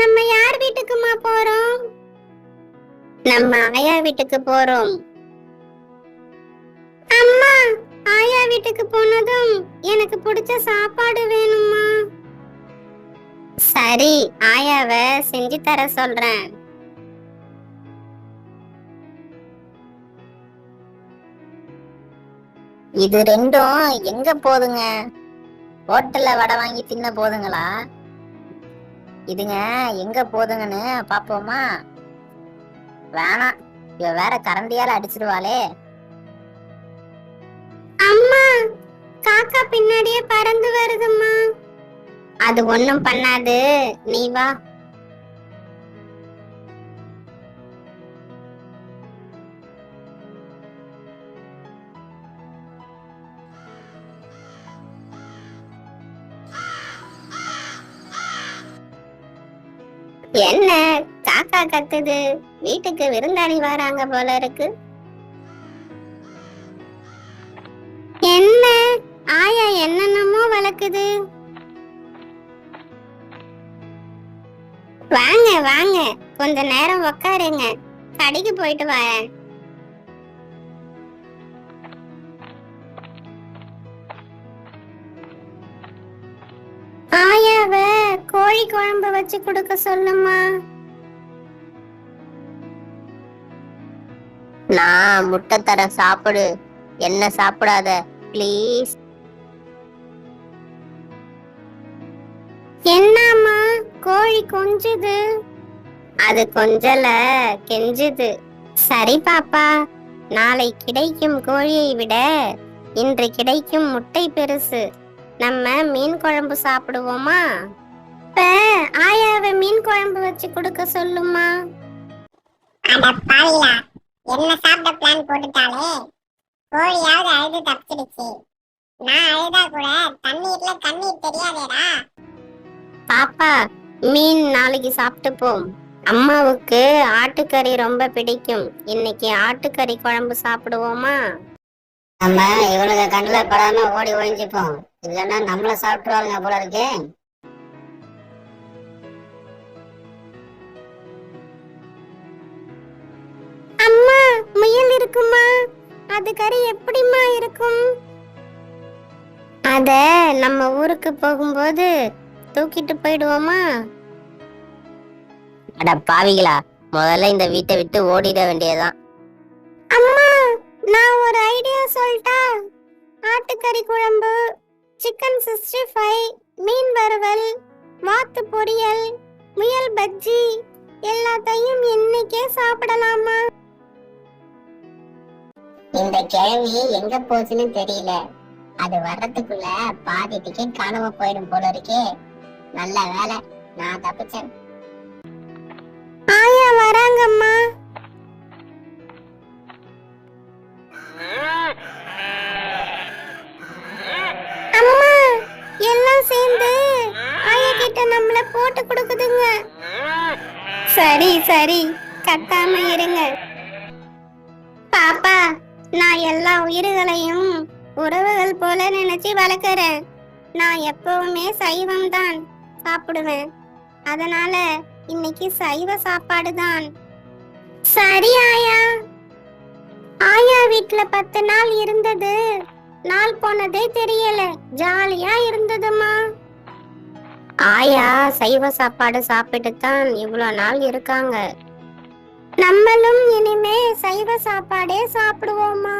நம்ம யார் வீட்டுக்குமா போறோம்? நம்ம ஆயா வீட்டுக்கு போறோம். அம்மா ஆயா வீட்டுக்கு போனதும் எனக்கு பிடிச்ச சாப்பாடு வேணுமா சரி ஆயாவ செஞ்சு தர சொல்றேன். இது ரெண்டும் எங்க போதுங்க? ஹோட்டல்ல வடை வாங்கி தின்ன போதுங்களா? இதுங்க எங்க போதுங்கன்னு பாப்போமா? வேணாம் இவ வேற கரண்டியால அடிச்சிருவாளே. அம்மா காக்கா பின்னாடியே பறந்து வருதும்மா. அது ஒண்ணும் பண்ணாது. நீ வா. என்ன? காக்கா கத்துது. வீட்டுக்கு விருந்தாளி வராங்க போல இருக்கு. என்ன? ஆயா என்னென்னமோ வளர்க்குது. வாங்க வாங்க. கொஞ்ச நேரம் உக்காருங்க. கடைக்கு போயிட்டு வரேன். கோழி குழம்பு வச்சு கொடுக்க சொல்லுமா? நான் முட்டை தரேன் சாப்பிடு. என்ன சாப்பிடாத ப்ளீஸ் என்னம்மா? கோழி கொஞ்சுது. அது கொஞ்சல கெஞ்சுது. சரி பாப்பா நாளை கிடைக்கும் கோழியை விட இன்று கிடைக்கும் முட்டை பெருசு. நம்ம மீன் குழம்பு சாப்பிடுவோமா? இப்ப ஆயாவை மீன் குழம்பு வச்சு கொடுக்க சொல்லுமா? அட பாவிலா என்ன சாப்பிட பிளான் போட்டுட்டாலே? கோழியாவது அழுது தப்பிச்சிடுச்சு. நான் அழுதா கூட தண்ணீர்ல கண்ணீர் தெரியாதேடா. பாப்பா மீன் நாளைக்கு சாப்பிட்டுப்போம். அம்மாவுக்கு ஆட்டுக்கறி ரொம்ப பிடிக்கும். இன்னைக்கு ஆட்டுக்கறி குழம்பு சாப்பிடுவோமா? நம்ம இவனுக்கு கண்ணில் படாம ஓடி ஒழிஞ்சுப்போம் இல்லைன்னா நம்மள சாப்பிட்டுருவாங்க போல இருக்கே. அது கறி எப்படிம்மா இருக்கும்? அத நம்ம ஊருக்கு போகும்போது தூக்கிட்டு போயிடுவோமா? அட பாவிகளா முதல்ல இந்த வீட்டை விட்டு ஓடிட வேண்டியதுதான். அம்மா நான் ஒரு ஐடியா சொல்லிட்டா ஆட்டுக்கறி குழம்பு சிக்கன் சிக்ஸ்டி ஃபைவ் மீன் வறுவல் வாத்து பொரியல் முயல் பஜ்ஜி எல்லாத்தையும் இன்னைக்கே சாப்பிடலாமா. இந்த கிழவி எங்க போச்சுன்னு தெரியல. அது வர்றதுக்குள்ள பாதி டிக்கெட் காணாம போயிடும் போல இருக்கே. நல்ல வேலை நான் தப்பிச்சேன். ஆயா வராங்கம்மா. அம்மா எல்லாம் சேர்ந்து ஆயா கிட்ட நம்மள போட்டு கொடுக்குதுங்க. சரி சரி. கத்தாம இருங்க. பாப்பா நான் எல்லா உயிர்களையும் உறவுகள் போல நினைச்சு வளர்க்குறேன். நான் எப்பவுமே சைவம் தான் சாப்பிடுவேன். அதனால இன்னைக்கு சைவ சாப்பாடு தான் சரி ஆயா. ஆயா வீட்ல பத்து நாள் இருந்தது. நாள் போனதே தெரியல. ஜாலியா இருந்ததுமா. ஆயா சைவ சாப்பாடு சாப்பிட்டு தான் இவ்வளவு நாள் இருக்காங்க. நம்மளும் இனிமே சைவ சாப்பாடே சாப்பிடுவோமா